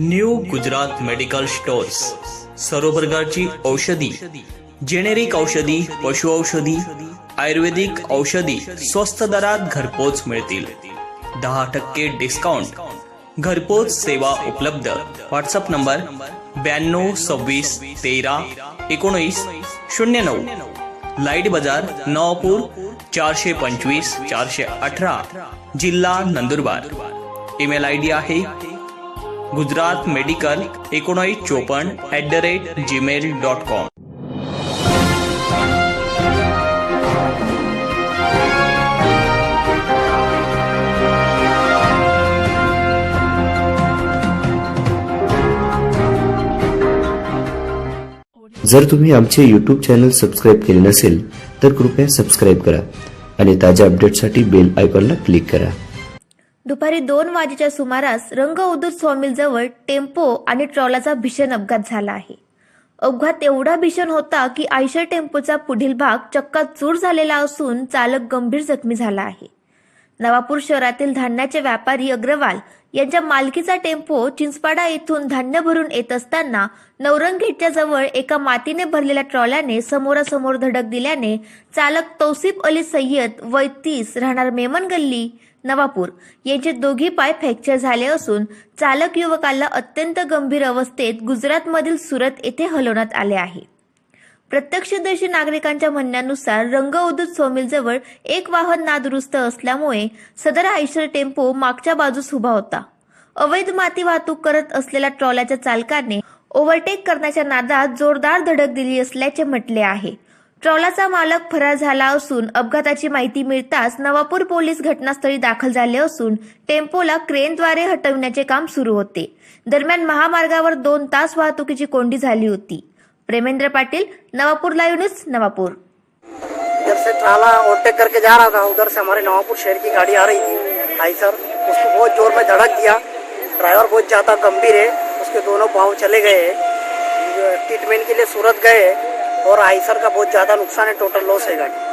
New Gujarat medical stores सर्व प्रकारची औषधी जेनेरिक औषधी पशु औषधी आयुर्वेदिक औषधी स्वस्त दरात घरपोच मिळतील. दहा टक्के डिस्काउंट घरपोच सेवा उपलब्ध. व्हॉट्सअप नंबर ब्याण्णव सव्वीस तेरा एकोणीस शून्य नऊ. लाइट बाजार नवापूर चारशे पंचवीस चारशे अठरा जिल्हा नंदुरबार. ईमेल आय डी आहे गुजरात मेडिकल एकोणीस चोपन्न at the rate Gmail dot com जर तुम्ही आमचे यूट्यूब चॅनल सबस्क्राईब केले नसेल तर कृपया सबस्क्राईब करा आणि ताज्या अपडेटसाठी बेल आयकॉनला क्लिक करा. दुपारी दोन वाजेच्या सुमारास रंग उदूत सॉमिलजवळ टेम्पो आणि ट्रॉलाचा भीषण अपघात झाला आहे. अपघात एवढा भीषण होता की आयशर टेम्पोचा पुढील भाग चक्का चूर झालेला असून चालक गंभीर जखमी झाला आहे. नवापूर शहरातील धान्याचे व्यापारी अग्रवाल यांच्या मालकीचा टेम्पो चिंचपाडा येथून धान्य भरून येत असताना नवरंगेटच्या जवळ एका मातीने भरलेल्या ट्रॉल्याने समोरासमोर धडक दिल्याने चालक तौसिफ अली सय्यद वय तीस राहणार मेमन गल्ली नवापूर. यांचे दोघी पाय फ्रॅक्चर झाले असून चालक युवकाला अत्यंत गंभीर अवस्थेत गुजरातमधील सुरत येथे हलवण्यात आले आहे. प्रत्यक्षदर्शी नागरिकांच्या म्हणण्यानुसार रंग उदूत सोमिलजवळ एक वाहन नादुरुस्त असल्यामुळे सदर आयशर टेम्पो मागच्या बाजूस उभा होता. अवैध माती वाहतूक करत असलेल्या ट्रॉल्याच्या चालकाने ओव्हरटेक करण्याच्या नादात जोरदार धडक दिली असल्याचे म्हटले आहे. ट्रॉलाचा मालक फरार झाला असून अपघाताची माहिती मिळताच नवापूर पोलीस घटनास्थळी दाखल झाले असून टेम्पोला क्रेनद्वारे हटविण्याचे काम सुरू होते. दरम्यान महामार्गावर दोन तास वाहतुकीची कोंडी झाली होती. Premendra Patil, Navapur live news, Navapur. जब से ट्राला ओवरटेक करके जा रहा था, उधर से हमारे नवापुर शहर की गाड़ी आ रही थी। आई सर उसको बहुत ज़ोर में धड़क दिया। ड्राइवर बहुत ज़्यादा गंभीर है। उसके दोनों पाँव चले गए। ट्रीटमेंट के लिए सूरत गए। और आईसर का बहुत ज़्यादा नुकसान है, टोटल लॉस है गाड़ी।